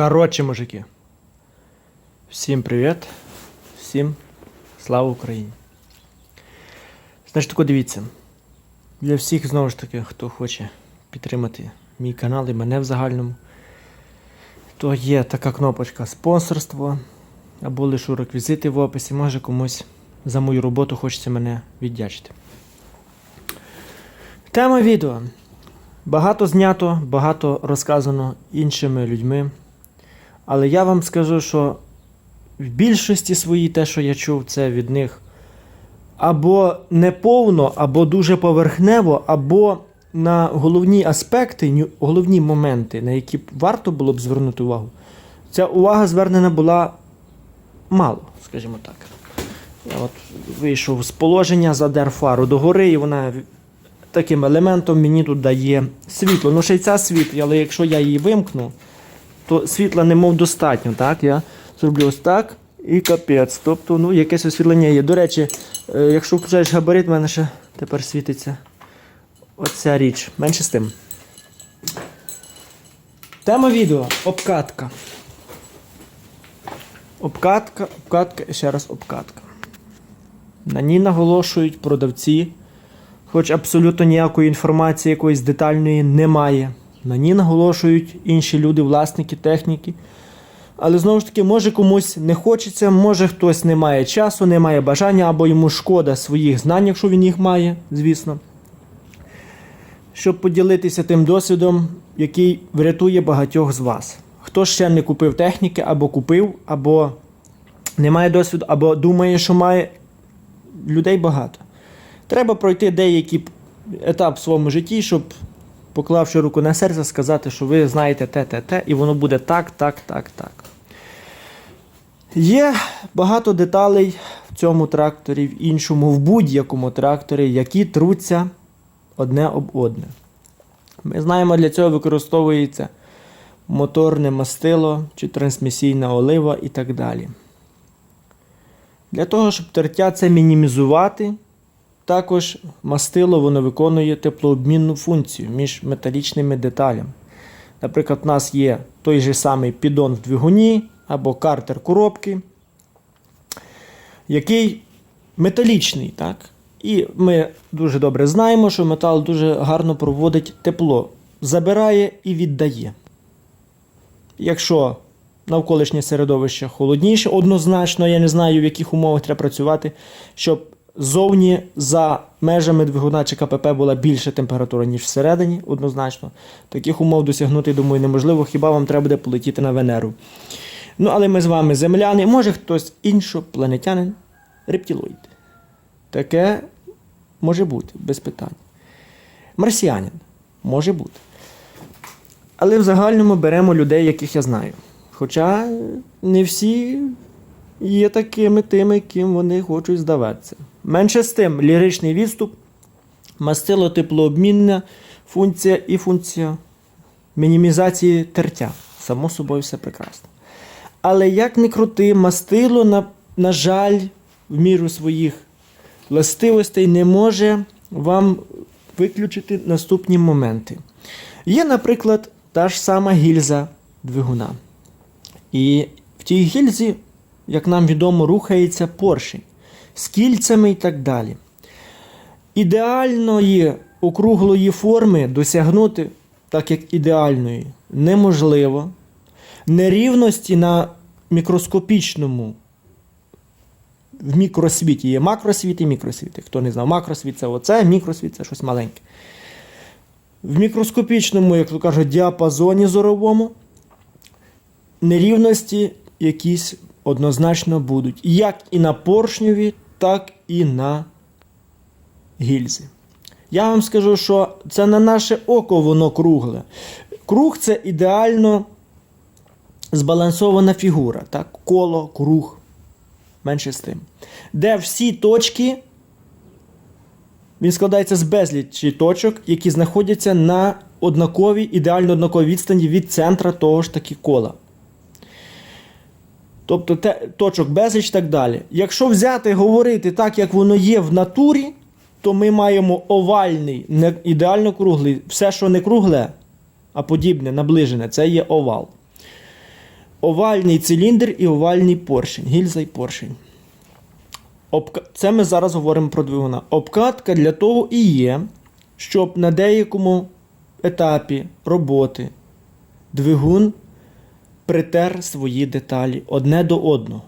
Коротше, мужики. Всім привіт. Всім слава Україні. Значить, тако дивіться. Для всіх, знову ж таки, хто хоче підтримати мій канал і мене в загальному, то є така кнопочка спонсорство або лишу реквізити в описі. Може комусь за мою роботу хочеться мене віддячити. Тема відео. Багато знято, багато розказано іншими людьми. Але я вам скажу, що в більшості своїй те, що я чув, це від них або неповно, або дуже поверхнево, або на головні аспекти, головні моменти, на які варто було б звернути увагу. Ця увага звернена була мало, скажімо так. Я от вийшов з положення, задер фару догори, і вона таким елементом мені тут дає світло. Ну, ще й ця світло, але якщо я її вимкну, то світла немов достатньо. Так? Я зроблю ось так і капець. Тобто, ну, якесь освітлення є. До речі, е, якщо включаєш габарит, в мене ще тепер світиться оця річ. Менше з тим. Тема відео обкатка. Обкатка, обкатка і ще раз обкатка. На ній наголошують продавці, хоч абсолютно ніякої інформації якоїсь детальної немає. Ній наголошують інші люди, власники техніки. Але знову ж таки, може комусь не хочеться, може хтось не має часу, не має бажання, або йому шкода своїх знань, якщо він їх має, звісно. Щоб поділитися тим досвідом, який врятує багатьох з вас. Хто ще не купив техніки, або купив, або не має досвіду, або думає, що має людей багато. Треба пройти деякий етап в своєму житті, щоб, поклавши руку на серце, сказати, що ви знаєте те, те, те, і воно буде так, так, так, так. Є багато деталей в цьому тракторі, в іншому, в будь-якому тракторі, які труться одне об одне. Ми знаємо, для цього використовується моторне мастило чи трансмісійна олива і так далі. Для того, щоб тертя це мінімізувати, також мастило воно виконує теплообмінну функцію між металічними деталями. Наприклад, у нас є той же самий піддон в двигуні або картер коробки, який металічний. так? І ми дуже добре знаємо, що метал дуже гарно проводить тепло, забирає і віддає. Якщо навколишнє середовище холодніше, однозначно, я не знаю, в яких умовах треба працювати, щоб ззовні за межами двигуна чи КПП була більша температура, ніж всередині, однозначно. Таких умов досягнути, думаю, неможливо, хіба вам треба буде полетіти на Венеру. Ну, але ми з вами земляни, може хтось іншопланетянин, рептилоїд. Таке може бути, без питань. Марсіанин може бути. Але в загальному беремо людей, яких я знаю. Хоча не всі є такими тими, ким вони хочуть здаватися. Менше з тим, ліричний відступ, мастило теплообмінна функція і функція мінімізації тертя. Само собою все прекрасно. Але як не крути, мастило, на, на жаль, в міру своїх властивостей не може вам виключити наступні моменти. Є, наприклад, та ж сама гільза двигуна. І в тій гільзі, як нам відомо, рухається поршень з кільцями і так далі. Ідеальної округлої форми досягнути, так як ідеальної, неможливо. Нерівності на мікроскопічному в мікросвіті є макросвіт і мікросвіт. Хто не знав, макросвіт це оце, мікросвіт це щось маленьке. В мікроскопічному, як то кажуть, діапазоні зоровому нерівності якісь однозначно будуть. Як і на поршньові, так і на гільзі. Я вам скажу, що це на наше око воно кругле. Круг це ідеально збалансована фігура. Так? Коло, круг. Менше з тим. Де всі точки, він складається з безлічі точок, які знаходяться на однаковій, ідеально однаковій відстані від центра того ж таки кола. Тобто те, точок безліч так далі. Якщо взяти говорити так, як воно є в натурі, то ми маємо овальний, не ідеально круглий. Все, що не кругле, а подібне, наближене, це є овал. овальний циліндр і овальний поршень, гільза і поршень. Це ми зараз говоримо про двигуна. Обкатка для того і є, щоб на деякому етапі роботи двигун притер свої деталі одне до одного.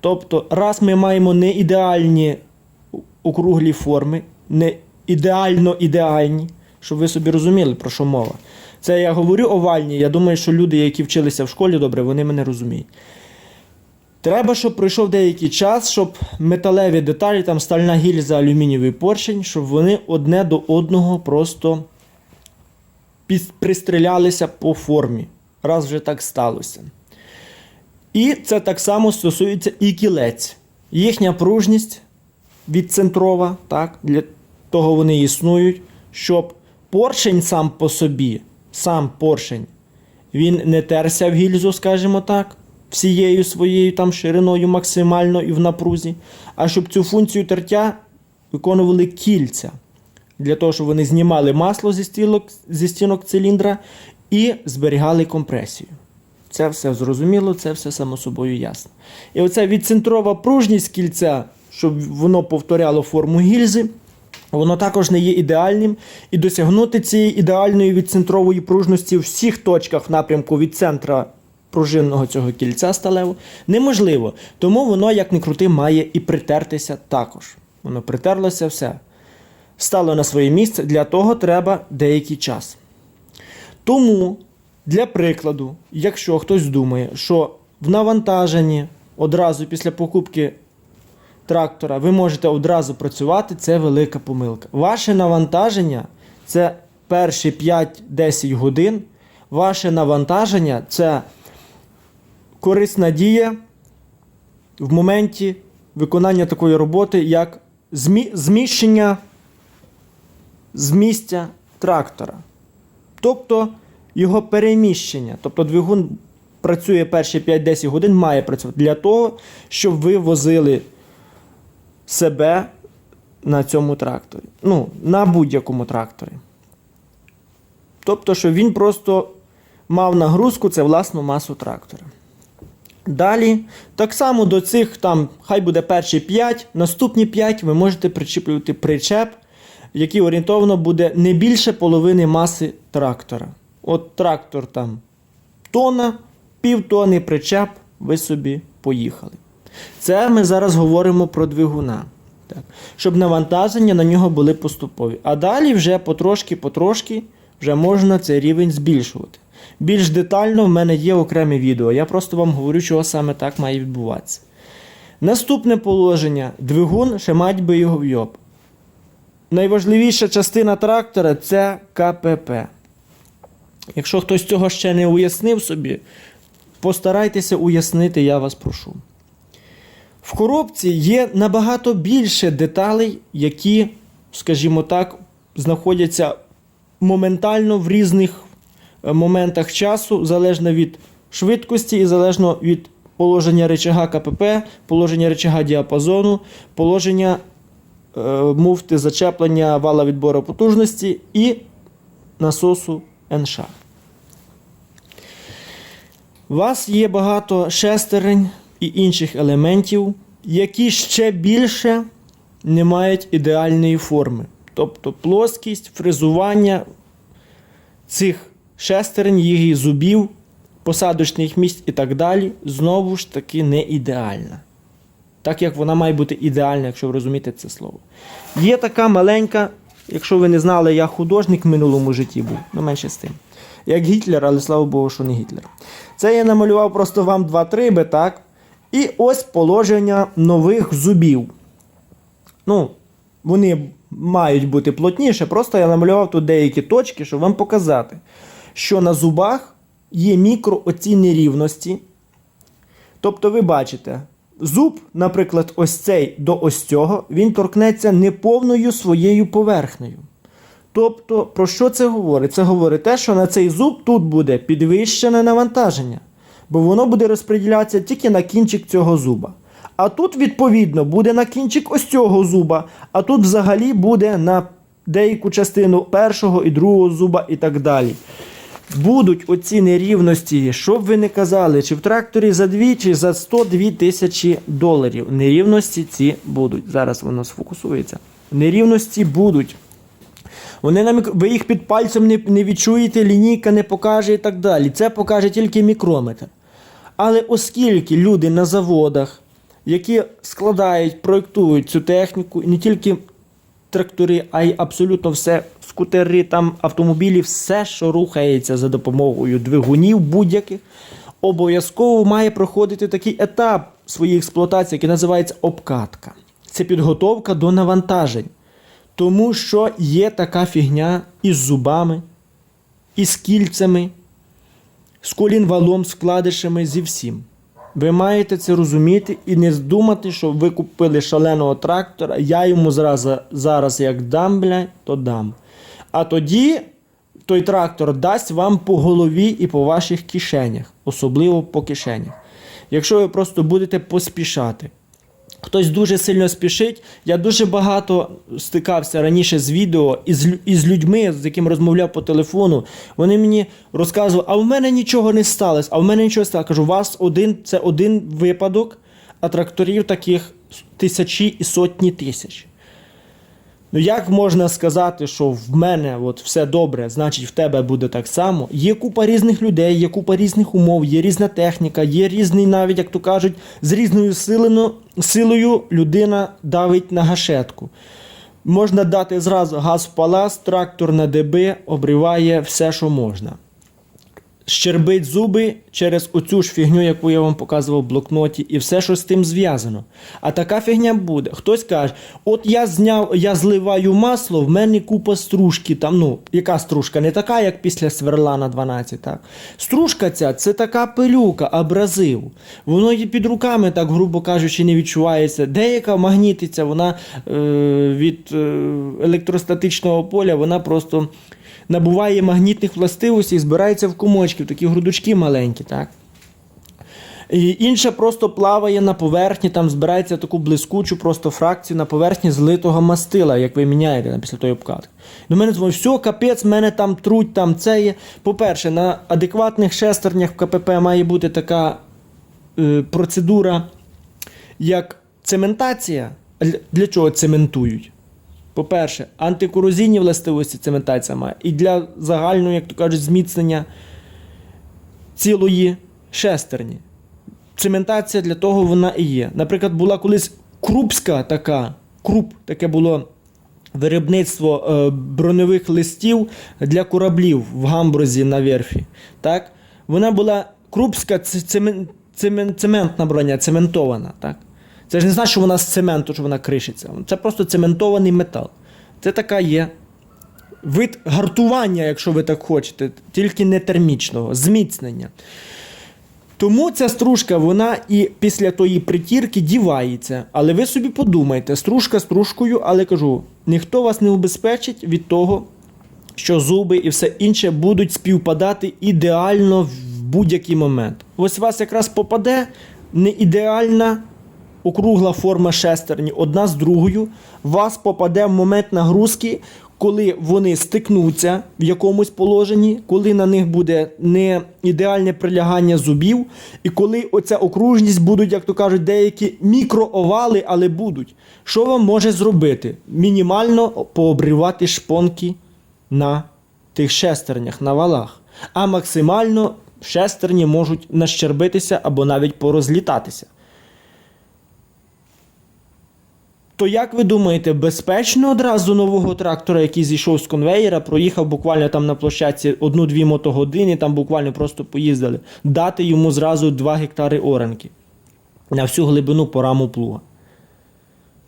Тобто, раз ми маємо не ідеальні округлі форми, не ідеально ідеальні, щоб ви собі розуміли, про що мова. Це я говорю овальні. Я думаю, що люди, які вчилися в школі добре, вони мене розуміють. Треба, щоб пройшов деякий час, щоб металеві деталі, там стальна гільза, алюмінієвий поршень, щоб вони одне до одного просто пристрілялися по формі. Раз вже так сталося. І це так само стосується і кілець. Їхня пружність відцентрова, так, для того вони існують, щоб поршень сам по собі, сам поршень, він не терся в гільзу, скажімо так, всією своєю там шириною максимально і в напрузі, а щоб цю функцію тертя виконували кільця. Для того, щоб вони знімали масло зі стінок, зі стінок циліндра і зберігали компресію. Це все зрозуміло, це все само собою ясно. І оця відцентрова пружність кільця, щоб воно повторяло форму гільзи, воно також не є ідеальним. І досягнути цієї ідеальної відцентрової пружності в всіх точках в напрямку від центра пружинного цього кільця сталевого неможливо. Тому воно, як не крути, має і притертися також. Воно притерлося все. Стало на своє місце, для того треба деякий час. Тому, для прикладу, якщо хтось думає, що в навантаженні одразу після покупки трактора ви можете одразу працювати, це велика помилка. Ваше навантаження це перші 5-10 годин. Ваше навантаження це корисна дія в моменті виконання такої роботи, як змі- зміщення з місця трактора. Тобто його переміщення. Тобто двигун працює перші 5-10 годин, має працювати для того, щоб ви возили себе на цьому тракторі. Ну, на будь-якому тракторі. Тобто, що він просто мав нагрузку, це власну масу трактора. Далі, так само до цих, там, хай буде перші 5, наступні 5 ви можете причіплювати причеп, який орієнтовно буде не більше половини маси трактора. От трактор там тона, півтони причеп, ви собі поїхали. Це ми зараз говоримо про двигуна. Так. Щоб навантаження на нього були поступові. А далі вже потрошки-потрошки вже можна цей рівень збільшувати. Більш детально в мене є окреме відео. Я просто вам говорю, чого саме так має відбуватися. Наступне положення: двигун ще мать би його вйоб. Найважливіша частина трактора це КПП. Якщо хтось цього ще не уяснив собі, постарайтеся уяснити, я вас прошу. В коробці є набагато більше деталей, які, скажімо так, знаходяться моментально в різних е, моментах часу, залежно від швидкості і залежно від положення речага КПП, положення речага діапазону, положення муфти зачеплення вала відбору потужності і насосу НШ. У вас є багато шестерень і інших елементів, які ще більше не мають ідеальної форми. Тобто плоскість, фрезування цих шестерень, їх зубів, посадочних місць і так далі, знову ж таки не ідеальна. Так як вона має бути ідеальна, якщо ви розумієте це слово. Є така маленька, якщо ви не знали, я художник в минулому житті був, ну менше з тим. Як Гітлер, але слава Богу, що не Гітлер. Це я намалював просто вам два риби, так? І ось положення нових зубів. Ну, вони мають бути плотніше, просто я намалював тут деякі точки, щоб вам показати, що на зубах є мікро оці нерівності. Тобто, ви бачите, зуб, наприклад, ось цей до ось цього, він торкнеться неповною своєю поверхнею. Тобто, про що це говорить? Це говорить те, що на цей зуб тут буде підвищене навантаження, бо воно буде розподілятися тільки на кінчик цього зуба. А тут, відповідно, буде на кінчик ось цього зуба, а тут взагалі буде на деяку частину першого і другого зуба і так далі. Будуть оці нерівності, що б ви не казали, чи в тракторі за 2, чи за 102 тисячі доларів. Нерівності ці будуть. Зараз воно сфокусується. Нерівності будуть. Вони нам, ви їх під пальцем не, не відчуєте, лінійка не покаже і так далі. Це покаже тільки мікрометр. Але оскільки люди на заводах, які складають, проєктують цю техніку, не тільки трактори, а й абсолютно все, скутери, там, автомобілі, все, що рухається за допомогою двигунів будь-яких, обов'язково має проходити такий етап своєї експлуатації, який називається обкатка. Це підготовка до навантажень. Тому що є така фігня із зубами, із кільцями, з колінвалом, з вкладишами, зі всім. Ви маєте це розуміти і не думати, що ви купили шаленого трактора, я йому зразу, зараз як дам, бля, то дам. А тоді той трактор дасть вам по голові і по ваших кишенях, особливо по кишенях. Якщо ви просто будете поспішати. Хтось дуже сильно спішить. Я дуже багато стикався раніше з відео із, із людьми, з якими розмовляв по телефону. Вони мені розказували, а в мене нічого не сталося, а в мене нічого не сталося. Кажу, у вас один, це один випадок, а тракторів таких тисячі і сотні тисяч. Ну як можна сказати, що в мене от все добре, значить в тебе буде так само? Є купа різних людей, є купа різних умов, є різна техніка, є різний, навіть, як то кажуть, з різною силою, силою людина давить на гашетку. Можна дати зразу газ в палас, трактор на деби, обриває все, що можна щербить зуби через оцю ж фігню, яку я вам показував в блокноті, і все, що з тим зв'язано. А така фігня буде. Хтось каже: от я зняв, я зливаю масло, в мене купа стружки. Там, ну, яка стружка? Не така, як після сверла на 12. Так? Стружка ця це така пилюка, абразив. Воно і під руками, так, грубо кажучи, не відчувається. Деяка магнітиця, вона е, від е, електростатичного поля, вона просто набуває магнітних властивостей і збирається в комочки, в такі грудочки маленькі, так? І інша просто плаває на поверхні, там збирається таку блискучу просто фракцію на поверхні злитого мастила, як ви міняєте після тої обкатки. До мене дзвонять, все, капець, мене там труть, там це є. По-перше, на адекватних шестернях в КПП має бути така е, процедура, як цементація. Для чого цементують? По-перше, антикорозійні властивості цементація має. І для загального, як то кажуть, зміцнення цілої шестерні. Цементація для того вона і є. Наприклад, була колись крупська така, круп, таке було виробництво е, броньових листів для кораблів в Гамбурзі на верфі. Так? Вона була крупська цементна броня, цементована. Так? Це ж не значить, що вона з цементу, що вона кришиться. Це просто цементований метал. Це така є вид гартування, якщо ви так хочете, тільки не термічного, зміцнення. Тому ця стружка, вона і після тої притірки дівається. Але ви собі подумайте, стружка стружкою, але кажу, ніхто вас не убезпечить від того, що зуби і все інше будуть співпадати ідеально в будь-який момент. Ось у вас якраз попаде не ідеальна округла форма шестерні одна з другою, вас попаде в момент нагрузки, коли вони стикнуться в якомусь положенні, коли на них буде не ідеальне прилягання зубів, і коли оця окружність будуть, як то кажуть, деякі мікроовали, але будуть. Що вам може зробити? Мінімально пообривати шпонки на тих шестернях, на валах. А максимально шестерні можуть нащербитися або навіть порозлітатися. То як ви думаєте, безпечно одразу нового трактора, який зійшов з конвеєра, проїхав буквально там на площадці одну-дві мотогодини, там буквально просто поїздили, дати йому зразу 2 гектари оранки на всю глибину по раму плуга?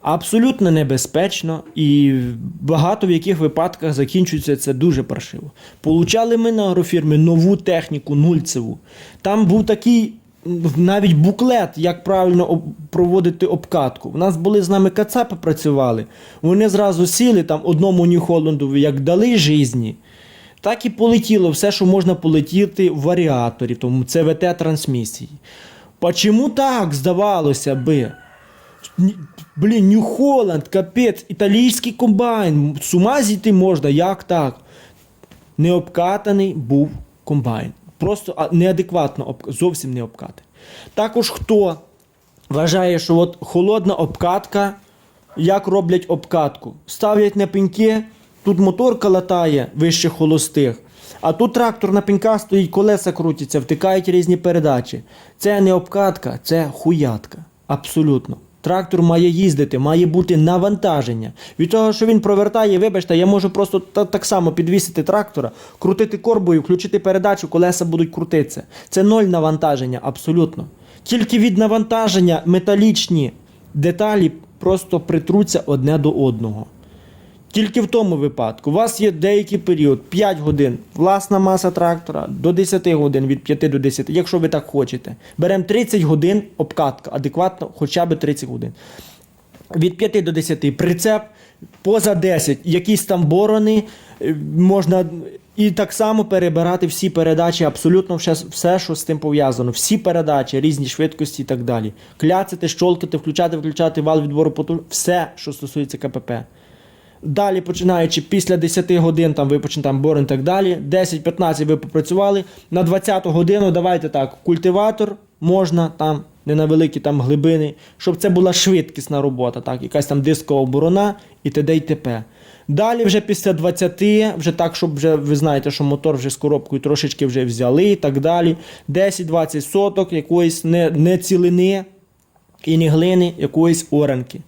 Абсолютно небезпечно і багато в яких випадках закінчується це дуже паршиво. Получали ми на агрофірмі нову техніку нульцеву. Там був такий навіть буклет, як правильно проводити обкатку. У нас були з нами кацапи працювали. Вони зразу сіли там одному Нью-Холландові, як дали житті, так і полетіло все, що можна полетіти в варіаторі, тому ЦВТ трансмісії. Почому так здавалося би? Блін, Нью-Холланд, капець, італійський комбайн. З ума зійти можна, як так? Необкатаний був комбайн. Просто неадекватно зовсім не обкати. Також хто вважає, що от холодна обкатка, як роблять обкатку? Ставлять на пеньки, тут моторка латає вище холостих. А тут трактор на пеньках стоїть, колеса крутяться, втикають різні передачі. Це не обкатка, це хуятка. Абсолютно. Трактор має їздити, має бути навантаження. Від того, що він провертає, вибачте, я можу просто та- так само підвісити трактора, крутити корбою, включити передачу, колеса будуть крутитися. Це ноль навантаження, абсолютно. Тільки від навантаження металічні деталі просто притруться одне до одного. Тільки в тому випадку. У вас є деякий період 5 годин власна маса трактора до 10 годин від 5 до 10, якщо ви так хочете. Беремо 30 годин обкатка, адекватно хоча б 30 годин. Від 5 до 10 прицеп, поза 10 якісь там борони, е, можна і так само перебирати всі передачі, абсолютно все, все, що з тим пов'язано. Всі передачі, різні швидкості і так далі. Кляцати, щолкати, включати, виключати вал відбору потужності, все, що стосується КПП. Далі, починаючи після 10 годин, там ви почнете там борон і так далі. 10-15 ви попрацювали. На 20 годину давайте так, культиватор можна там, не на великі там глибини, щоб це була швидкісна робота, так, якась там дискова оборона і т.д. і т.п. Далі вже після 20, вже так, щоб вже ви знаєте, що мотор вже з коробкою трошечки вже взяли і так далі. 10-20 соток якоїсь не, не цілини і не глини, якоїсь оранки.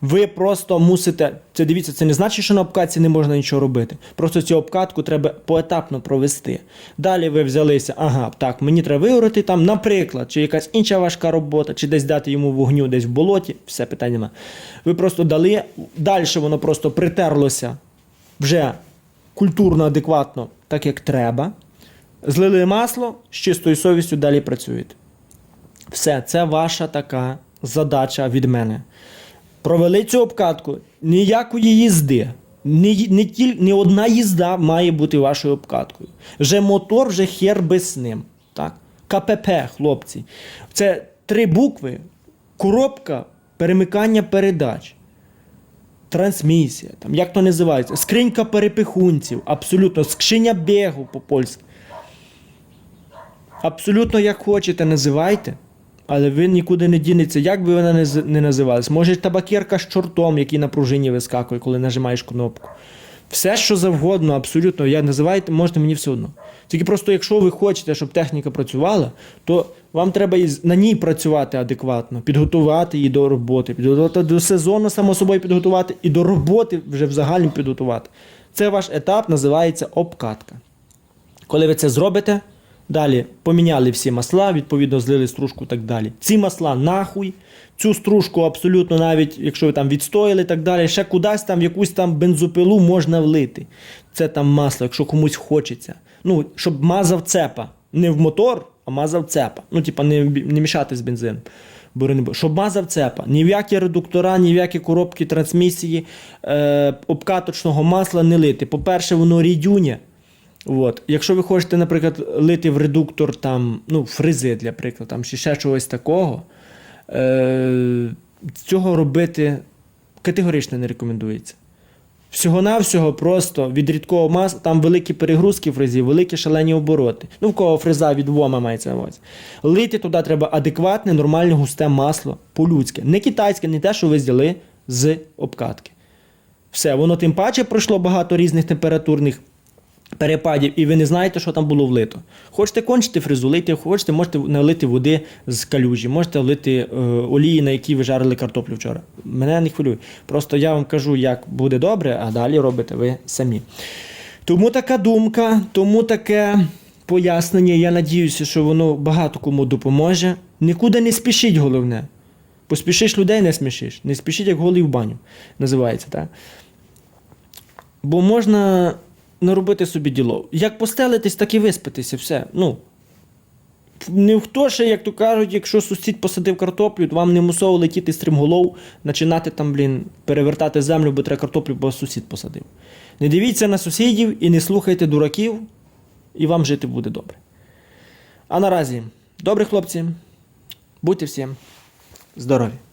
Ви просто мусите. Це дивіться, це не значить, що на обкатці не можна нічого робити. Просто цю обкатку треба поетапно провести. Далі ви взялися, ага, так, мені треба вигорати там, наприклад, чи якась інша важка робота, чи десь дати йому вогню десь в болоті, все питання нема. Ви просто дали, далі воно просто притерлося вже культурно, адекватно, так як треба. Злили масло, з чистою совістю далі працюєте. Все, це ваша така задача від мене. Провели цю обкатку, ніякої їзди. Не, не, тіль, не одна їзда має бути вашою обкаткою. Вже мотор, вже хер без ним. Так? КПП, хлопці. Це три букви, коробка перемикання передач. Трансмісія, там, як то називається, скринька перепихунців, абсолютно, скриня бігу по-польськи. Абсолютно як хочете, називайте, але ви нікуди не дінеться, як би вона не, називалась. Може табакерка з чортом, який на пружині вискакує, коли нажимаєш кнопку. Все, що завгодно, абсолютно, я називайте, можете мені все одно. Тільки просто, якщо ви хочете, щоб техніка працювала, то вам треба і на ній працювати адекватно, підготувати її до роботи, підготувати до сезону, само собою підготувати, і до роботи вже в загальному підготувати. Це ваш етап називається обкатка. Коли ви це зробите, далі поміняли всі масла, відповідно злили стружку і так далі. Ці масла нахуй, цю стружку абсолютно навіть, якщо ви там відстояли і так далі, ще кудись там якусь там бензопилу можна влити. Це там масло, якщо комусь хочеться. Ну, щоб мазав цепа. Не в мотор, а мазав цепа. Ну, типа, не, не мішати з бензином. Щоб мазав цепа. Ні в які редуктора, ні в які коробки трансмісії е, обкаточного масла не лити. По-перше, воно рідюня. От. Якщо ви хочете, наприклад, лити в редуктор там, ну, фрези, для прикладу, там, чи ще чогось такого, е- цього робити категорично не рекомендується. Всього-навсього просто від рідкого масла, там великі перегрузки фрезі, великі шалені обороти. Ну, в кого фреза від вома мається на. Лити туди треба адекватне, нормальне густе масло, по-людськи. Не китайське, не те, що ви взяли з обкатки. Все, воно тим паче пройшло багато різних температурних перепадів, і ви не знаєте, що там було влито. Хочете кончити фрезу, лийте, хочете, можете налити води з калюжі, можете влити е, олії, на якій ви жарили картоплю вчора. Мене не хвилює. Просто я вам кажу, як буде добре, а далі робите ви самі. Тому така думка, тому таке пояснення. Я надіюся, що воно багато кому допоможе. Нікуди не спішіть, головне. Поспішиш людей, не смішиш. Не спішіть, як голий в баню. Називається, так? Бо можна наробити собі діло. Як постелитись, так і виспитися, все. Ну. Не хто ще, як то кажуть, якщо сусід посадив картоплю, то вам не мусово летіти стрімголов, починати там, блін, перевертати землю, бо треба картоплю, бо сусід посадив. Не дивіться на сусідів і не слухайте дураків, і вам жити буде добре. А наразі, добрі хлопці, будьте всім здорові!